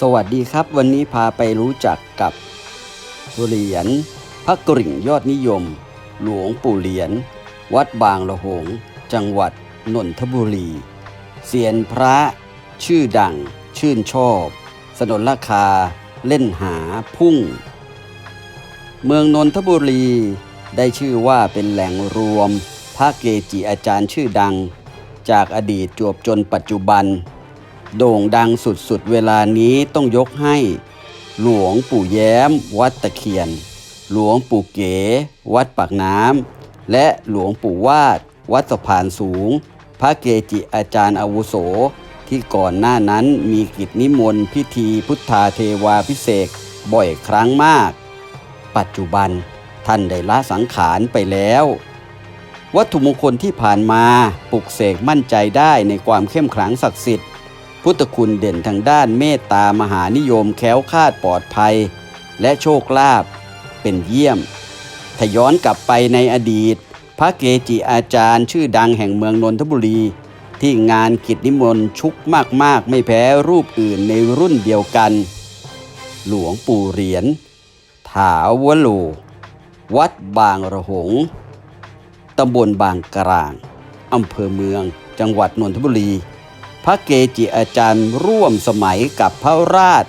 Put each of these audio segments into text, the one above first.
สวัสดีครับ วันนี้พาไปรู้จักกับเหรียญพระกริ่งยอดนิยม หลวงปู่เหรียญวัดบางละหง จังหวัดนนทบุรีเสียนพระชื่อดัง ชื่นชอบ สนนราคา เล่นหาพุ่ง เมืองนนทบุรีได้ชื่อว่าเป็นแหล่งรวม พระเกจิอาจารย์ชื่อดัง จากอดีตจวบจนปัจจุบัน โด่งดังสุดๆ เวลานี้ต้องยกให้ หลวงปู่แย้ม วัดตะเคียน หลวงปู่เก๋ วัดปากน้ำและหลวงปู่วาด วัดสะพานสูง พระเกจิอาจารย์อาวุโส ที่ก่อนหน้านั้นมีกิจนิมนต์พิธีพุทธาเทวาพิเศษบ่อยครั้งมาก ปัจจุบันท่านได้ละสังขารไปแล้ว วัตถุมงคลที่ผ่านมาปลุกเสกมั่นใจได้ในความเข้มขลังศักดิ์สิทธิ์ พุทธคุณเด่นทางด้านเมตตามหานิยมแค้วคาดปลอดภัย และโชคลาภเป็นเยี่ยม ถ้าย้อนกลับไปในอดีต พระเกจิอาจารย์ชื่อดังแห่งเมืองนนทบุรี ที่งานกิจนิมนต์ชุกมากๆ ไม่แพ้รูปอื่นในรุ่นเดียวกัน หลวงปู่เหรียญถาวโลวัดบางระหง ตำบลบางกลาง อำเภอเมือง จังหวัดนนทบุรี พระเกจิอาจารย์ร่วมสมัยกับพระราช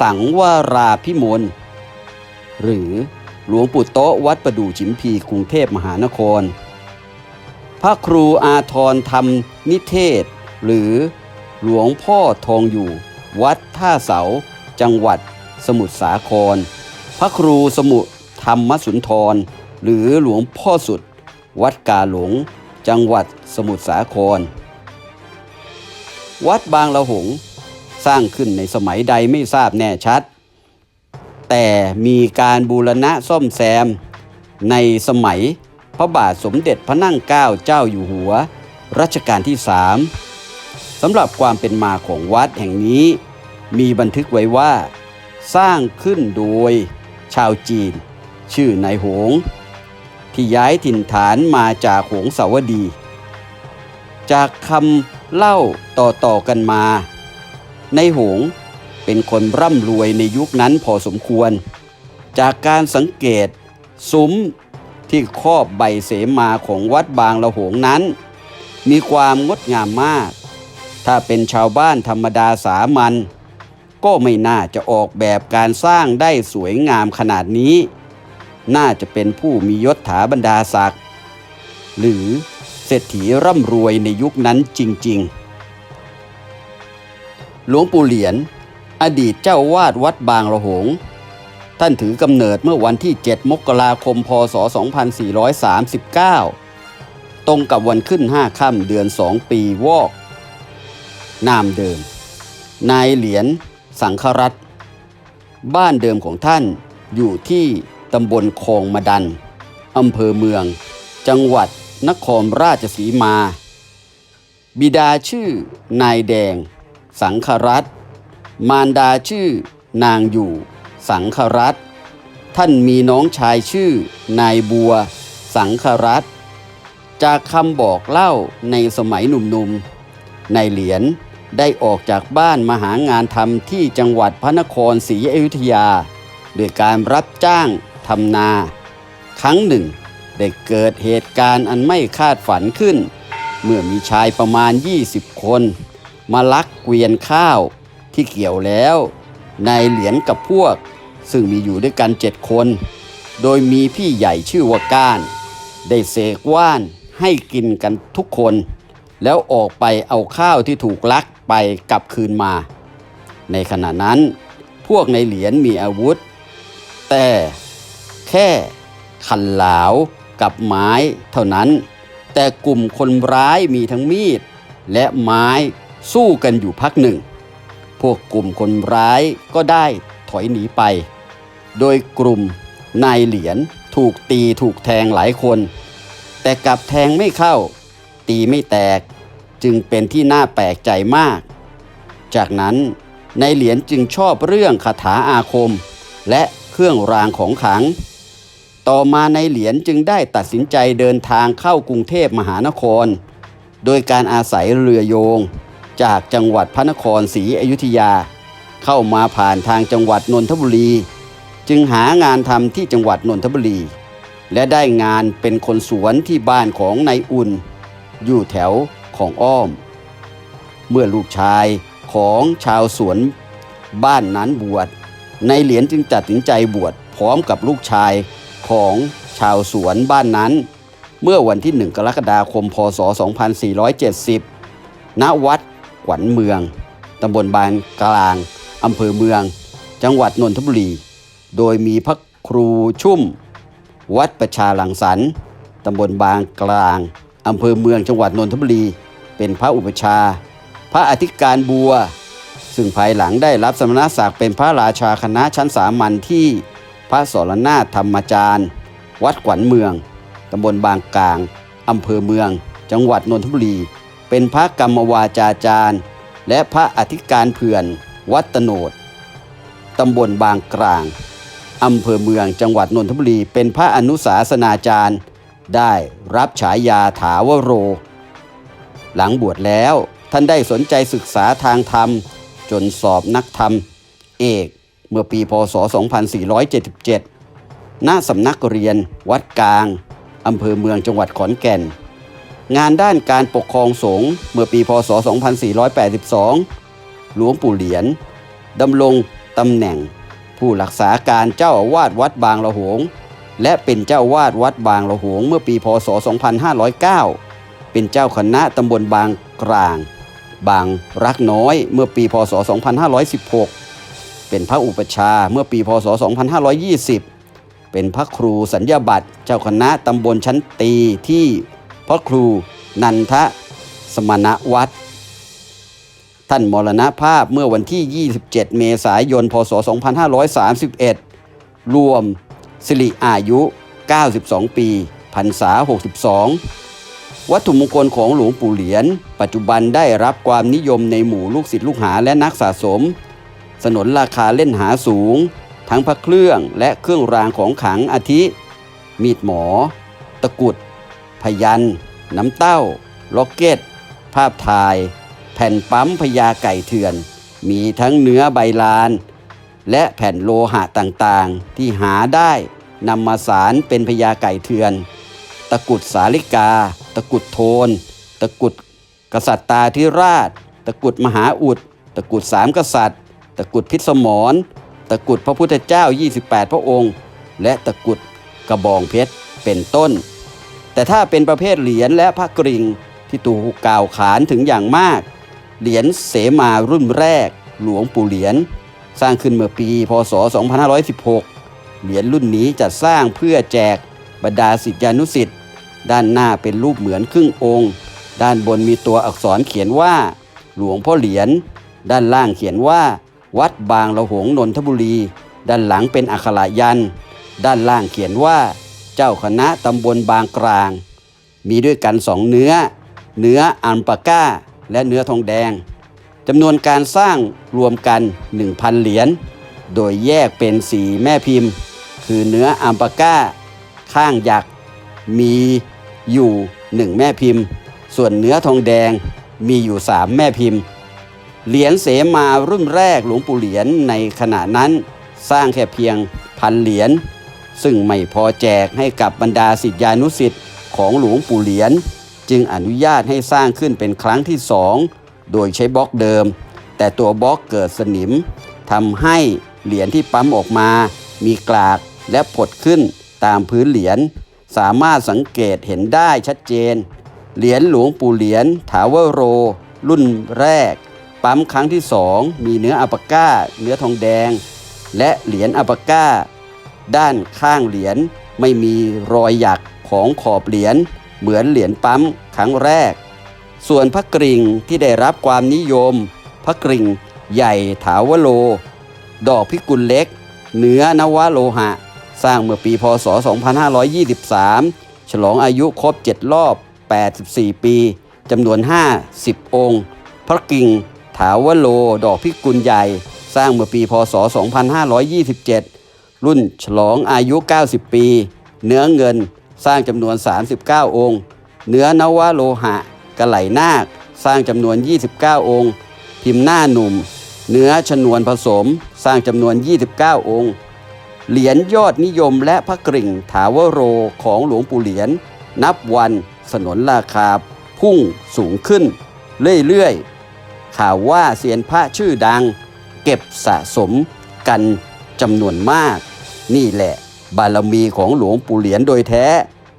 สังวราพิมลหรือหลวงปู่โตะวัดประดู่ฉิมพีกรุงเทพมหานคร พระครูอาทรธรรมนิเทศ หรือหลวงพ่อทองอยู่ วัดท่าเสา จังหวัด สมุทรสาคร พระครูสมุธรรมสุนทร หรือหลวงพ่อสุด วัดกาหลง จังหวัดสมุทรสาคร วัดบางละหง สร้างขึ้นในสมัยใดไม่ทราบแน่ชัด แต่มีการบูรณะซ่อมแซม ในสมัยพระบาทสมเด็จพระนั่งเกล้าเจ้าอยู่หัว รัชกาลที่สามสำหรับความเป็นมาของวัดแห่งนี้ มีบันทึกไว้ว่า สร้างขึ้นโดย ชาวจีน ชื่อนายหง ที่ย้ายถิ่นฐานมาจากหงสาวดี จากคำ เล่าต่อๆกันมา ในหงเป็นคนร่ำรวยในยุคนั้นพอสมควร จากการสังเกต ซุ้มที่ครอบใบเสมาของวัดบางละหงนั้น มีความงดงามมาก ถ้าเป็นชาวบ้านธรรมดาสามัญก็ไม่น่าจะออกแบบการสร้างได้สวยงามขนาดนี้ น่าจะเป็นผู้มียศถาบรรดาศักดิ์หรือ เศรษฐีร่ำรวยในยุคนั้นจริง ๆ หลวงปู่เหรียญอดีตเจ้าวาดวัดบางระหง ท่านถือกำเนิดเมื่อวันที่ 7 มกราคม พศ 2439 ตรงกับวันขึ้น 5 ค่ำเดือน 2 ปีวอก นามเดิม นายเหรียญสังครัตบ้านเดิมของท่านอยู่ที่ตำบลคลองมะดัน อำเภอเมือง จังหวัด นครราชสีมา บิดาชื่อนายแดง สังครัตมารดาชื่อนางอยู่ สังครัตท่านมีน้องชายชื่อนายบัว สังครัตจากคำบอกเล่าในสมัยหนุ่มๆนายเหรียญได้ออกจากบ้านมาหางานทำที่จังหวัดพระนครศรีอยุธยาด้วยการรับจ้างทำนา ครั้งหนึ่ง ได้เกิดเหตุการณ์อันไม่คาดฝันขึ้น เมื่อมีชายประมาณ 20 คน มาลักเกวียนข้าวที่เกี่ยวแล้วนายเหรียญกับพวก ซึ่งมีอยู่ด้วยกันเจ็ดคน โดยมีพี่ใหญ่ชื่อว่าก้าน ได้เสกว่านให้กินกันทุกคน แล้วออกไปเอาข้าวที่ถูกลักไปกลับคืนมา ในขณะนั้น พวกในเหรียญมีอาวุธ แต่แค่คันหลาว กับไม้เท่านั้น แต่กลุ่มคนร้ายมีทั้งมีด และไม้สู้กันอยู่พักหนึ่ง พวกกลุ่มคนร้ายก็ได้ถอยหนีไป โดยกลุ่มนายเหรียญถูกตีถูกแทงหลายคน แต่กลับแทงไม่เข้า ตีไม่แตกจึงเป็นที่น่าแปลกใจมาก จากนั้นนายเหรียญจึงชอบเรื่องคาถาอาคม และเครื่องรางของขลัง ต่อมาในเหรียญจึงได้ตัดสินใจเดินทางเข้ากรุงเทพมหานคร โดยการอาศัยเรือโยง จากจังหวัดพระนครศรีอยุธยา เข้ามาผ่านทางจังหวัดนนทบุรี จึงหางานทำที่จังหวัดนนทบุรี และได้งานเป็นคนสวนที่บ้านของนายอุ่น อยู่แถวของอ้อม เมื่อลูกชายของชาวสวนบ้านนั้นบวชในเหรียญจึงตัดสินใจบวชพร้อมกับลูกชาย ของชาวสวนบ้านนั้น เมื่อวันที่ 1 กรกฎาคม พศ 2470 ณ วัดขวัญเมือง ตำบลบางกลาง อำเภอเมือง จังหวัดนนทบุรี โดยมีพระครูชุ่ม วัดประชาลังสรรค์ตำบลบางกลาง อำเภอเมืองจังหวัดนนทบุรี เป็นพระอุปชา พระอธิการบัว ซึ่งภายหลังได้รับสมณศักดิ์เป็นพระราชาคณะชั้นสามัญที่ พระสรนาถธรรมจารย์ วัดขวัญเมือง ตำบลบางกลาง อำเภอเมือง จังหวัดนนทบุรี เป็นพระกรรมวาจาจารย์ และพระอธิการเผื่อน วัดตโนดตำบลบางกลาง อำเภอเมือง จังหวัดนนทบุรี เป็นพระอนุสาสนาจารย์ ได้รับฉายาถาวโร หลังบวชแล้วท่านได้สนใจศึกษาทางธรรม จนสอบนักธรรม เอก เมื่อปีพศ 2477 ณ สำนักเรียน วัดกลาง อำเภอเมืองจังหวัดขอนแก่น งานด้านการปกครองสงฆ์เมื่อปีพศ 2482 หลวงปู่เหรียญดำรงตำแหน่ง ผู้รักษาการเจ้าอาวาสวัดบางละหง และเป็นเจ้าอาวาสวัดบางละหงเมื่อปีพศ 2509 เป็นเจ้าคณะตำบลบางกลาง บางรักน้อยเมื่อปีพศ 2516 เป็นพระอุปชาเมื่อปีพศ 2520 เป็นพระครูสัญญาบัตรเจ้าคณะตำบลชั้นตีที่พระครูนันทสมณวัดท่านมรณภาพเมื่อวันที่ 27 เมษายน พศ 2531 รวมสิริอายุ 92 ปีพรรษา 62 วัตถุมงคลของหลวงปู่เหรียญปัจจุบันได้รับความนิยมในหมู่ลูกศิษย์ลูกหาและนักสะสม สนนราคาเล่นหาสูง ทั้งพระเครื่องและเครื่องรางของขลังอาทิ มีดหมอ ตะกุด พยัน น้ำเต้า ล็อกเก็ต ภาพถ่าย แผ่นปั๊มพญาไก่เถื่อน มีทั้งเนื้อใบลาน และแผ่นโลหะต่างๆ ที่หาได้นำมาสารเป็นพญาไก่เถื่อน ตะกุดสาลิกา ตะกุดโทน ตะกุดกษัตริย์ตาธิราช ตะกุดมหาอุด ตะกุดสามกษัตริย์ ตะกุดพิษสมรตะกุดพระพุทธเจ้า 28 พระองค์ และตะกุดกระบองเพชรเป็นต้น แต่ถ้าเป็นประเภทเหรียญและพระกริ่งที่ถูกกล่าวขานถึงอย่างมาก เหรียญเสมารุ่นแรก หลวงปู่เหรียญสร้างขึ้นเมื่อปี พศ 2516 เหรียญรุ่นนี้จะสร้างเพื่อแจกบรรดาศิษยานุศิษย์ด้านหน้าเป็นรูปเหมือนครึ่งองค์ ด้านบนมีตัวอักษรเขียนว่า หลวงพ่อเหรียญ ด้านล่างเขียนว่า วัดบางละหงนนทบุรี ด้านหลังเป็นอักขระยัน ด้านล่างเขียนว่า เจ้าคณะตำบลบางกลาง มีด้วยกันสองเนื้อ เนื้ออัลปาก้า และเนื้อทองแดงจำนวนการสร้างรวมกัน 1,000 เหรียญ โดยแยกเป็นสีแม่พิมพ์ คือเนื้ออัลปาก้า ข้างยักษ์มีอยู่ 1 แม่พิมพ์ ส่วนเนื้อทองแดงมีอยู่ 3 แม่พิมพ์ เหรียญเสมารุ่นแรกหลวงปู่เหรียญในขณะนั้น สร้างแค่เพียงพันเหรียญซึ่งไม่พอแจกให้กับบรรดาศิษยานุศิษย์ของหลวงปู่เหรียญจึงอนุญาตให้สร้างขึ้นเป็นครั้งที่สองโดยใช้บล็อกเดิม แต่ตัวบล็อกเกิดสนิมทำให้เหรียญที่ปั๊มออกมา มีกลากและผดขึ้นตามพื้นเหรียญสามารถสังเกตเห็นได้ชัดเจน เหรียญหลวงปู่เหรียญถาวโร รุ่นแรก ปั๊มครั้งที่สองมีเนื้ออัปก้า เนื้อทองแดง และเหรียญอัปก้า ด้านข้างเหรียญไม่มีรอยหยักของขอบเหรียญเหมือนเหรียญปั๊มครั้งแรก ส่วนพระกริ่งที่ได้รับความนิยม พระกริ่งใหญ่ถาวโล ดอกพิกุลเล็ก เนื้อนวโลหะ สร้างเมื่อปีพศ 2523 ฉลองอายุครบ 7 รอบ 84 ปีจำนวน 50 องค์ พระกิ่ง ถาวโล ดอกพิกุลใหญ่ สร้างเมื่อปีพศ 2527 รุ่นฉลองอายุ 90 ปี เนื้อเงินสร้างจำนวน 39 องค์ เนื้อนวโลหะ กระไหลนาค สร้างจำนวน 29 องค์ พิมพ์หน้าหนุ่ม เนื้อชนวนผสม สร้างจำนวน 29 องค์ เหรียญยอดนิยมและพระกริ่งถาวโรของหลวงปู่เหรียญนับวันสนนราคาพุ่งสูงขึ้น เรื่อยๆ ข่าวว่าเซียนพระชื่อดัง เก็บสะสมกันจำนวนมาก นี่แหละบารมีของหลวงปู่เหรียญโดยแท้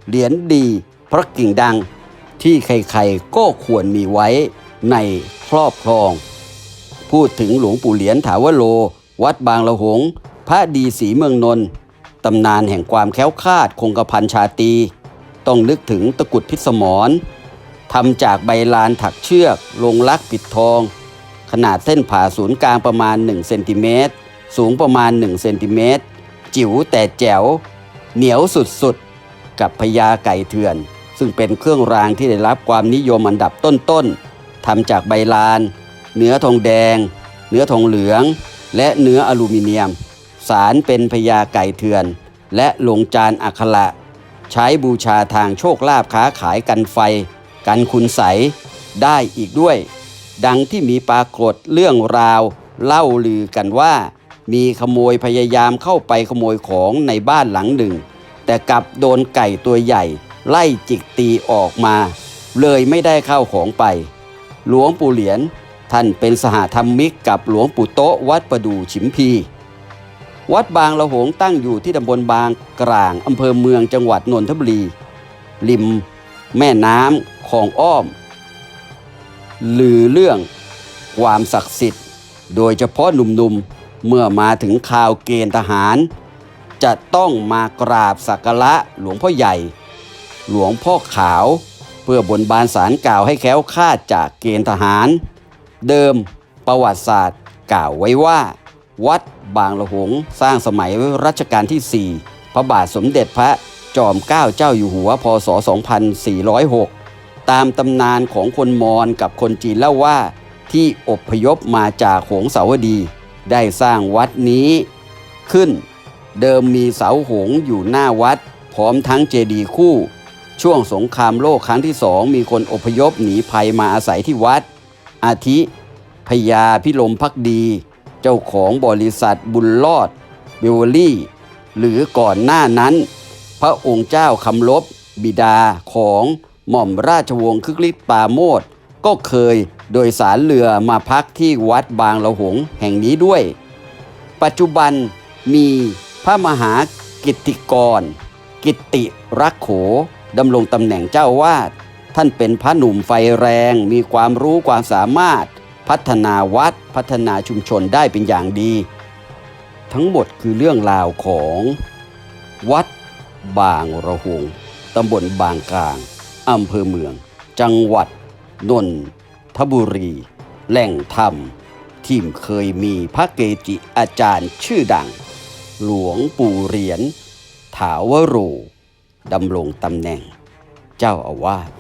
เหรียญดีพระกิ่งดัง ที่ใครๆก็ควรมีไว้ในครอบครอง พูดถึงหลวงปู่เหรียญถาวโล วัดบางละหง พระดีศรีเมืองนนท์ตำนานแห่งความแค้วคาดคงกระพันชาตี ต้องนึกถึงตะกุดพิสมร ทำจากใบลานถักเชือก ลงลักปิดทอง ขนาดเส้นผ่าศูนย์กลางประมาณ1เซนติเมตรสูงประมาณ1เซนติเมตรจิ๋วแต่แจ๋ว เหนียวสุดๆ กับพญาไก่เถื่อน ซึ่งเป็นเครื่องรางที่ได้รับความนิยมอันดับต้นๆทำจากใบลาน เนื้อทองแดง เนื้อทองเหลือง และเนื้ออลูมิเนียม สารเป็นพญาไก่เถื่อน และลงจานอักขระใช้บูชาทางโชคลาภค้าขายกันไฟ กันคุณใสได้อีกด้วย ดังที่มีปรากฏเรื่องราว เล่าลือกันว่า มีขโมยพยายามเข้าไปขโมยของในบ้านหลังหนึ่ง แต่กลับโดนไก่ตัวใหญ่ ไล่จิกตีออกมา เลยไม่ได้เข้าของไป หลวงปู่เหรียญท่านเป็นสหธรรมิกกับหลวงปู่โตะวัดประดู่ฉิมพี วัดบางละหงตั้งอยู่ที่ตำบลบางกลางอำเภอเมืองจังหวัดนนทบุรี ริม แม่น้ำ คลองอ้อมลือเรื่องความศักดิ์สิทธิ์ โดยเฉพาะหนุ่มๆ เมื่อมาถึงข่าวเกณฑ์ทหาร จะต้องมากราบสักการะหลวงพ่อใหญ่ หลวงพ่อขาว เพื่อบนบานสารกล่าวให้แคล้วคลาดจากเกณฑ์ทหาร เดิมประวัติศาสตร์กล่าวไว้ว่า วัดบางละหงสร้างสมัยรัชกาลที่ 4 พระบาทสมเด็จพระจอมเกล้าเจ้าอยู่หัว พศ 2406 ตามตำนานของคนมอญกับคนจีนเล่าว่าที่อพยพมาจากหงสาวดี ได้สร้างวัดนี้ขึ้น เดิมมีเสาหงอยู่หน้าวัด พร้อมทั้งเจดีย์คู่ ช่วงสงครามโลกครั้งที่สองมีคนอพยพหนีภัยมาอาศัยที่วัด อาทิพญาพิลมพักดี เจ้าของบริษัทบุญรอดเบเวอรี่ หรือก่อนหน้านั้น พระองค์เจ้าคำลบบิดาของ หม่อมราชวงศ์คึกฤทธิ์ปาโมดก็เคยโดยสารเรือมาพักที่วัดบางละหงแห่งนี้ด้วย ปัจจุบันมีพระมหากิติกร กิตติรักโขดำรงตำแหน่งเจ้าวาดท่านเป็นพระหนุ่มไฟแรงมีความรู้ความสามารถ พัฒนาวัดพัฒนาชุมชนได้เป็นอย่างดี ทั้งหมดคือเรื่องราวของ วัดบางระหงตำบลบางกลาง อำเภอเมือง จังหวัด นนทบุรี แหล่งธรรม ที่เคยมีพระเกจิอาจารย์ชื่อดัง หลวงปู่เหรียญถาวโรดำรงตำแหน่ง เจ้าอาวาส